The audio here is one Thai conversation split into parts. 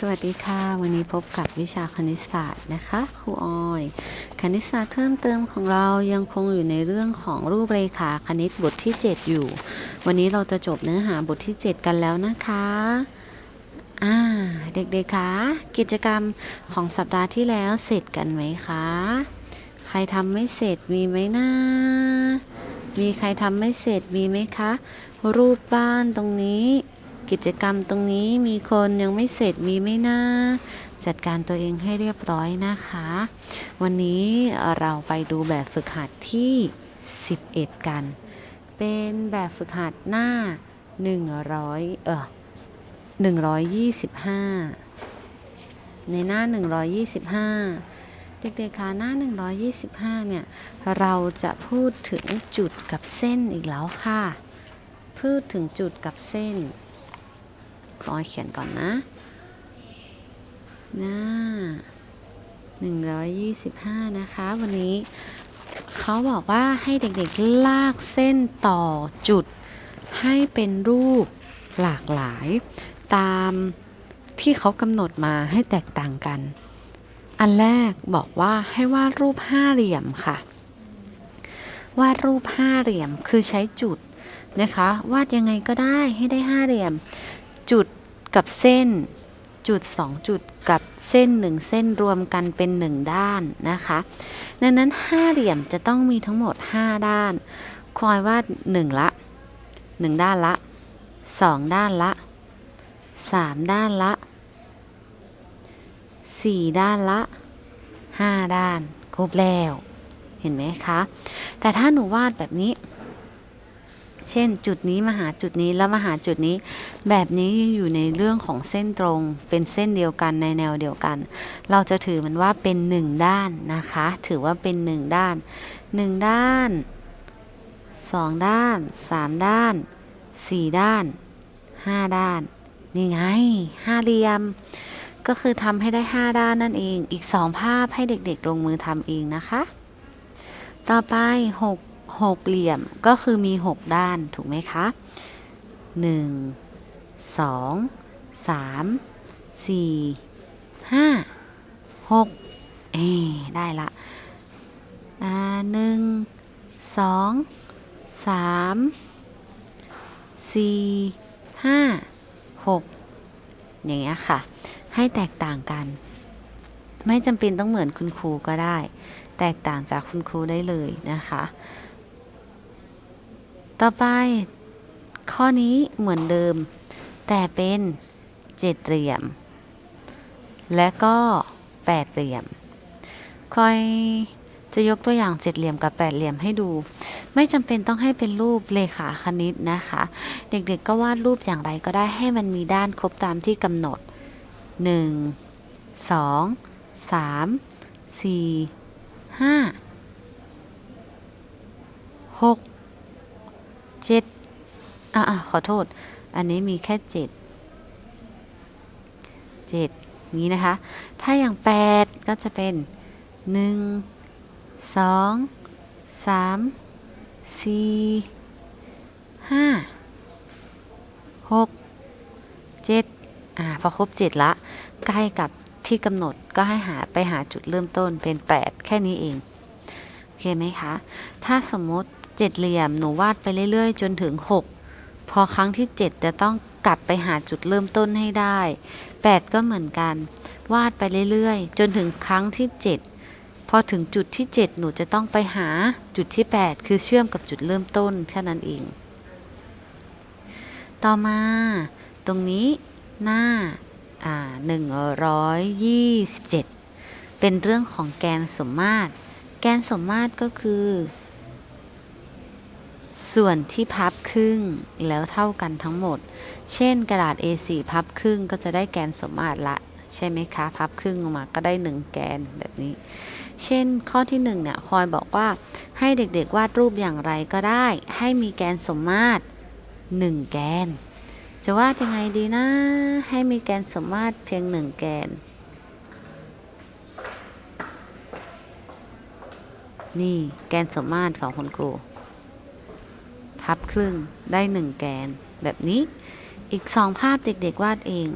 สวัสดีค่ะ วันนี้พบกับวิชาคณิตศาสตร์นะคะครูออย คณิตศาสตร์เพิ่มเติมของเรายังคงอยู่ในเรื่องของรูปเรขาคณิตบทที่ 7 อยู่ วันนี้เราจะจบเนื้อหาบทที่ 7 กันแล้วนะคะอ่าเด็กๆคะกิจกรรมของสัปดาห์ที่แล้วเสร็จกันไหมคะ ใครทำไม่เสร็จมีไหมนะมีใครทำไม่เสร็จมีไหมคะ รูปบ้านตรงนี้ กิจกรรมตรงนี้มีคนยังไม่เสร็จมีไหมนะจัดการตัวเองให้เรียบร้อยนะคะ วันนี้เราไปดูแบบฝึกหัดที่ 11 กัน เป็นแบบฝึกหัดหน้า 100 เออ125 ในหน้า 125เด็กๆคะหน้า 125 เนี่ย เราจะพูดถึงจุดกับเส้นอีกแล้วค่ะ พูดถึงจุดกับเส้น ขอเขียนก่อนนะ หน้า 125 นะคะ วันนี้เขาบอกว่าให้เด็กๆลากเส้นต่อจุด ให้เป็นรูปหลากหลาย ตามที่เขากำหนดมาให้แตกต่างกัน อันแรกบอกว่าให้วาดรูปห้าเหลี่ยมค่ะ วาดรูปห้าเหลี่ยมคือใช้จุดนะคะ วาดยังไงก็ได้ให้ได้ห้าเหลี่ยม จุด กับเส้นจุด 2 จุดกับเส้น 1 เส้นรวมกันเป็น 1 ด้านนะคะดังนั้นห้าเหลี่ยมจะต้องมีทั้งหมด 5 ด้าน คอยวาด1ละ 1 ด้านละ 2 ด้านละ 3 ด้านละ 4 ด้านละ 5 ด้าน ครบแล้ว เห็นไหมคะ แต่ถ้าหนูวาดแบบนี้ เช่น จุดนี้มาหาจุดนี้แล้วมาหาจุดนี้ แบบนี้ยังอยู่ในเรื่องของเส้นตรงเป็นเส้นเดียวกันในแนวเดียวกัน เราจะถือมันว่าเป็นหนึ่งด้านนะคะ ถือว่าเป็นหนึ่งด้านหนึ่งด้านสองด้านสามด้านสี่ด้านห้าด้านนี่ไงห้าเหลี่ยมก็คือทำให้ได้ห้าด้านนั่นเอง อีกสองภาพให้เด็กๆ ลงมือทำเองนะคะ ต่อไปหก หกเหลี่ยมก็คือมี 6 ด้านถูกไหมคะ 1 2 3 4 5 6เอได้ละอ่าหนึ่งสองสามสี่ห้าหกอย่างเงี้ยค่ะ ให้แตกต่างกัน ไม่จำเป็นต้องเหมือนคุณครูก็ได้ แตกต่างจากคุณครูได้เลยนะคะ ต่อไป ข้อนี้เหมือนเดิม แต่เป็นเจ็ดเหลี่ยม และก็แปดเหลี่ยมคอยจะยกตัวอย่างเจ็ดเหลี่ยมกับแปดเหลี่ยมให้ดู ไม่จำเป็นต้องให้เป็นรูปเลขาคณิตนะคะ เด็กๆก็วาดรูปอย่างไรก็ได้ให้มันมีด้านครบตามที่กำหนด 1 2 3 4 5 6 เจ็ดอ่าขอโทษ อันนี้มีแค่เจ็ดเจ็ดนี้นะคะ ถ้าอย่างแปดก็จะเป็นหนึ่งสองสามสี่ห้าหกเจ็ดอ่าพอครบเจ็ดละใกล้กับที่กำหนดก็ให้หาไปหาจุดเริ่มต้นเป็นแปดแค่นี้เอง โอเคไหมคะ ถ้าสมมติ เจ็ดเหลี่ยมหนูวาดไปเรื่อยๆ จนถึง 6 พอครั้งที่ 7 จะต้องกลับไปหาจุดเริ่มต้นให้ได้ 8 ก็เหมือนกัน วาดไปเรื่อยๆ จนถึงครั้งที่ 7 พอถึงจุดที่ 7 หนูจะต้องไปหาจุดที่ 8 คือเชื่อมกับจุดเริ่มต้นแค่นั้นเอง ต่อมา ตรงนี้หน้าอ่า127 เป็นเรื่องของแกนสมมาตร แกนสมมาตรก็คือ ส่วนที่พับครึ่งแล้วเท่ากันทั้งหมด เช่นกระดาษ A4 พับครึ่งก็จะได้แกนสมมาตรละ ใช่ไหมคะ พับครึ่งออกมาก็ได้ 1 แกนแบบนี้ เช่นข้อที่1เนี่ยคอยบอกว่าให้เด็กๆวาดรูปอย่างไรก็ได้ ให้มีแกนสมมาตร 1 แกน จะวาดยังไงดีนะ ให้มีแกนสมมาตรเพียง 1 แกนนี่แกนสมมาตรของคุณครู พับครึ่งได้หนึ่งแกน แบบนี้อีกสองภาพเด็กๆวาดเอง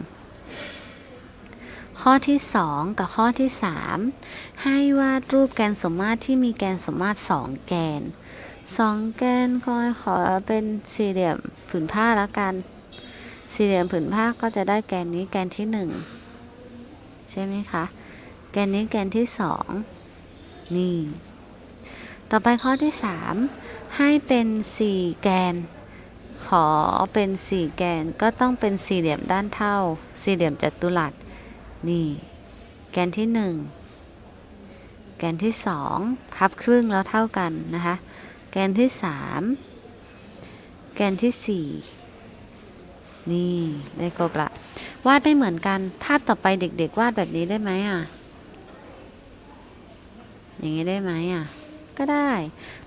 ข้อที่ 2 กับข้อที่ 3 ให้วาดรูปแกนสมมาตรที่มีแกนสมมาตร2แกน 2 แกนคอยขอเป็นสี่เหลี่ยมผืนผ้าแล้วกัน สี่เหลี่ยมผืนผ้าก็จะได้แกนนี้แกนที่ 1 ใช่ไหมคะ แกนนี้แกนที่ 2 นี่ ต่อไปข้อที่ 3 ให้เป็น 4 แกน ขอเป็น 4 แกนก็ต้องเป็นสี่เหลี่ยมด้านเท่า สี่เหลี่ยมจัตุรัส นี่ แกนที่ 1 แกนที่ 2 พับครึ่งแล้วเท่ากันนะคะ แกนที่ 3 แกนที่ 4 นี่ได้ครบละวาดไม่เหมือนกัน ภาพต่อไปเด็กๆ วาดแบบนี้ได้ไหมอะ อย่างนี้ได้ไหมอะ ก็ได้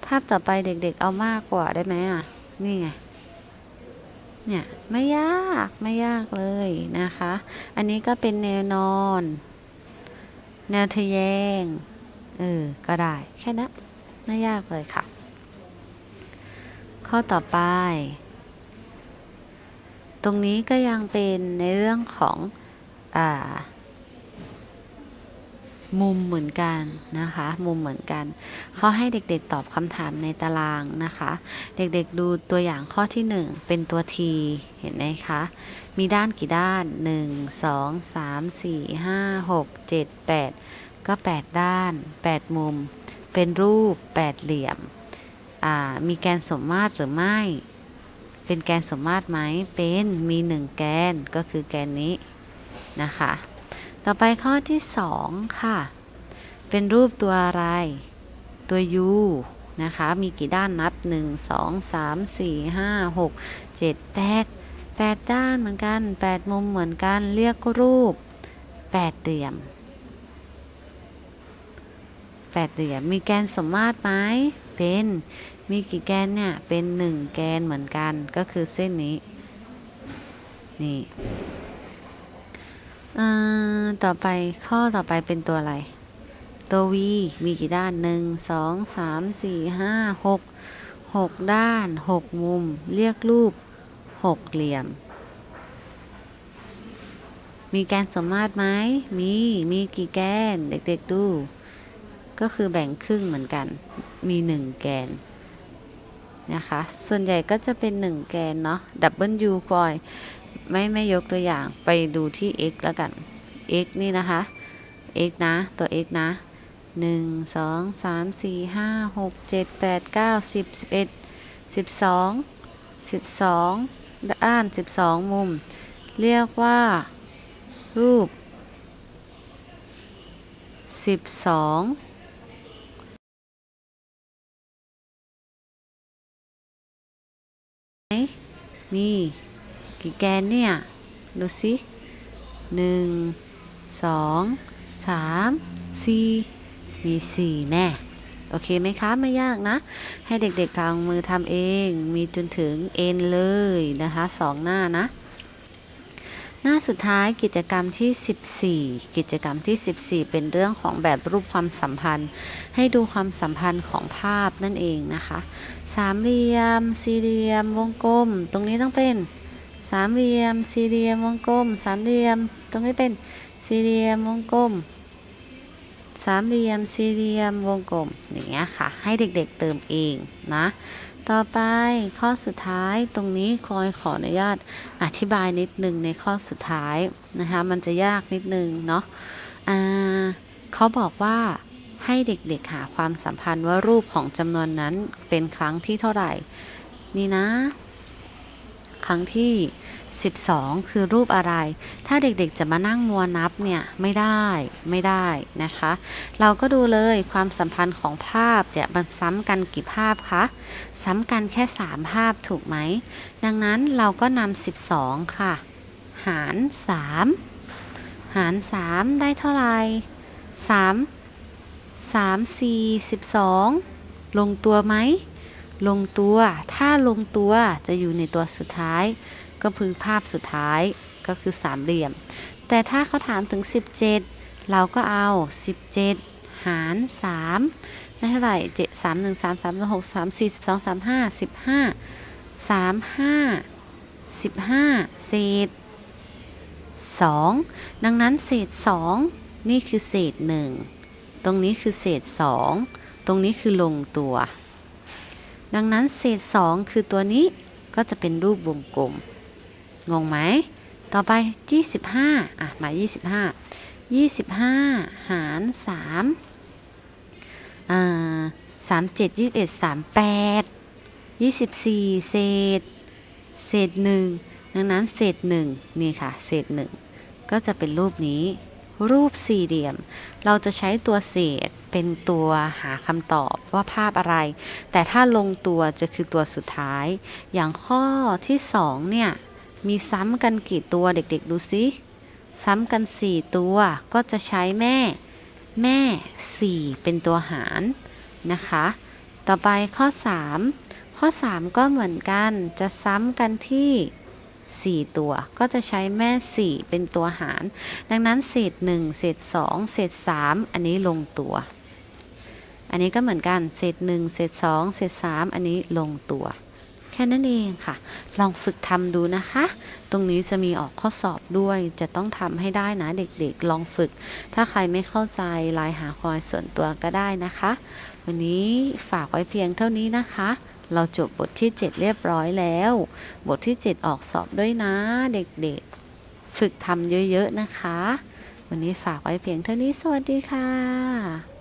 ภาพต่อไปเด็กๆเอามากกว่าได้ไหมอะ นี่ไง เนี่ยไม่ยากไม่ยากเลยนะคะ อันนี้ก็เป็นแนวนอน แนวทะแยง เออ ก็ได้ แค่นั้นไม่ยากเลยค่ะ ข้อต่อไป ตรงนี้ก็ยังเป็นในเรื่องของ อ่า มุมเหมือนกันนะคะ มุมเหมือนกันเขาให้เด็กๆตอบคำถามในตารางนะคะ เด็กๆดูตัวอย่างข้อที่ 1 เป็นตัว T เห็นไหมคะ มีด้านกี่ด้าน 1 2 3 4 5 6 7 8 ก็ 8 ด้าน 8 มุม เป็นรูป 8 เหลี่ยม มีแกนสมมาตรหรือไม่ เป็นแกนสมมาตรไหมเป็นมี 1 แกนก็คือแกนนี้นะคะ ต่อไปข้อที่ 2 ค่ะ เป็นรูปตัวอะไร ตัว U นะคะ มีกี่ด้านนับ 1 2 3 4 5 6 7 8 8ด้านเหมือนกัน 8 มุมเหมือนกัน เรียกรูป 8เหลี่ยม 8เหลี่ยม มีแกนสมมาตรไหมเป็น มีกี่แกนเนี่ย เป็น 1 แกนเหมือนกัน ก็คือเส้นนี้ นี่อ่า ต่อไปข้อต่อไปเป็นตัวอะไร ตัว v มีกี่ด้าน1 2 3 4 5 6 6ด้าน6มุม เรียกรูป6เหลี่ยม มีแกนสมมาตรไหมมี มีกี่แกน เด็กๆดู ก็คือแบ่งครึ่งเหมือนกัน มี1แกนนะคะ ส่วนใหญ่ก็จะเป็น 1 แกนเนาะดับเบิลยูคอย ไม่ไม่ยกตัวอย่างไปดูที่ x แล้วกัน x นี่นะคะ x นะ ตัว x นะ 1 2 3 4 5 6 7 8 9 10 11 12 12ด้าน 12 มุม เรียกว่า รูป 12มีกี่แกนเนี่ย ดูสิหนึ่ง สองสามสี่มีสี่แน่ โอเคไหมคะ ไม่ยากนะ ให้เด็กๆทางมือทำเอง มีจนถึงเอ็นเลยนะคะสองหน้านะ หน้าสุดท้ายกิจกรรมที่ 14 กิจกรรมที่ 14 เป็นเรื่องของแบบรูปความสัมพันธ์ ให้ดูความสัมพันธ์ของภาพนั่นเองนะคะ สามเหลี่ยม สี่เหลี่ยม วงกลม ตรงนี้ต้องเป็นสามเหลี่ยม สี่เหลี่ยม วงกลม สามเหลี่ยม ตรงนี้เป็น สี่เหลี่ยมวงกลม สามเหลี่ยมสี่เหลี่ยมวงกลมอย่างเงี้ยค่ะ ให้เด็กๆเติมเองนะ ต่อไปข้อสุดท้ายตรงนี้คอยขออนุญาตอธิบายนิดนึงในข้อสุดท้ายนะคะ มันจะยากนิดนึงเนาะะเขาบอกว่าให้เด็กๆหาความสัมพันธ์ว่ารูปของจำนวนนั้นเป็นครั้งที่เท่าไหร่ นี่นะ ครั้งที่ 12 คือรูปอะไร ถ้าเด็กๆจะมานั่งมัวนับเนี่ยไม่ได้ไม่ได้นะคะ เราก็ดูเลยความสัมพันธ์ของภาพเนี่ยมันซ้ำกันกี่ภาพคะ ซ้ำกันแค่ 3 ภาพถูกไหม ดังนั้นเราก็นำ12 ค่ะ หาร 3 หาร 3 ได้เท่าไหร่3 3 4 12 ลงตัวไหม ลงตัว ถ้าลงตัวจะอยู่ในตัวสุดท้าย ก็คือภาพสุดท้ายก็คือสามเหลี่ยม แต่ถ้าเขาถามถึง 17 เราก็เอา 17 หาร 3 ได้เท่าไหร่ 7 3 1 3 3 6 3 4 12 3 5 15 3 5 15 เศษ 2 ดังนั้นเศษ 2 นี่คือเศษ 1 ตรงนี้คือเศษ 2 ตรงนี้คือลงตัว ดังนั้นเศษ 2 คือตัวนี้ก็จะเป็นรูปวงกลม งงไหม ต่อไป 25 อะ มา 25 25 หาร3อ่า37 21 38 24 เศษ เศษ1ดังนั้นเศษ1นี่ค่ะ เศษ 1 ก็จะเป็นรูปนี้ รูปสี่เหลี่ยม เราจะใช้ตัวเศษเป็นตัวหาคำตอบว่าภาพอะไร แต่ถ้าลงตัวจะคือตัวสุดท้าย อย่างข้อที่ 2 เนี่ย มีซ้ำกันกี่ตัวเด็กๆดูซิซ้ำกัน 4 ตัวก็จะใช้แม่ แม่ 4 เป็นตัวหารนะคะ ต่อไปข้อ 3 ข้อ 3 ก็เหมือนกันจะซ้ำกันที่ 4 ตัว ก็จะใช้แม่ 4 เป็นตัวหาร ดังนั้นเศษ 1 เศษ 2 เศษ 3 อันนี้ลงตัว อันนี้ก็เหมือนกัน เศษ 1 เศษ 2 เศษ 3 อันนี้ลงตัว แค่นั้นเองค่ะ ลองฝึกทำดูนะคะ ตรงนี้จะมีออกข้อสอบด้วย จะต้องทำให้ได้นะเด็กๆ ลองฝึก ถ้าใครไม่เข้าใจไลน์หาคอยส่วนตัวก็ได้นะคะ วันนี้ฝากไว้เพียงเท่านี้นะคะ เราจบบทที่ 7 เรียบร้อยแล้ว บทที่ 7 ออกสอบด้วยนะเด็กๆ ฝึกทำเยอะๆนะคะ วันนี้ฝากไว้เพียงเท่านี้ สวัสดีค่ะ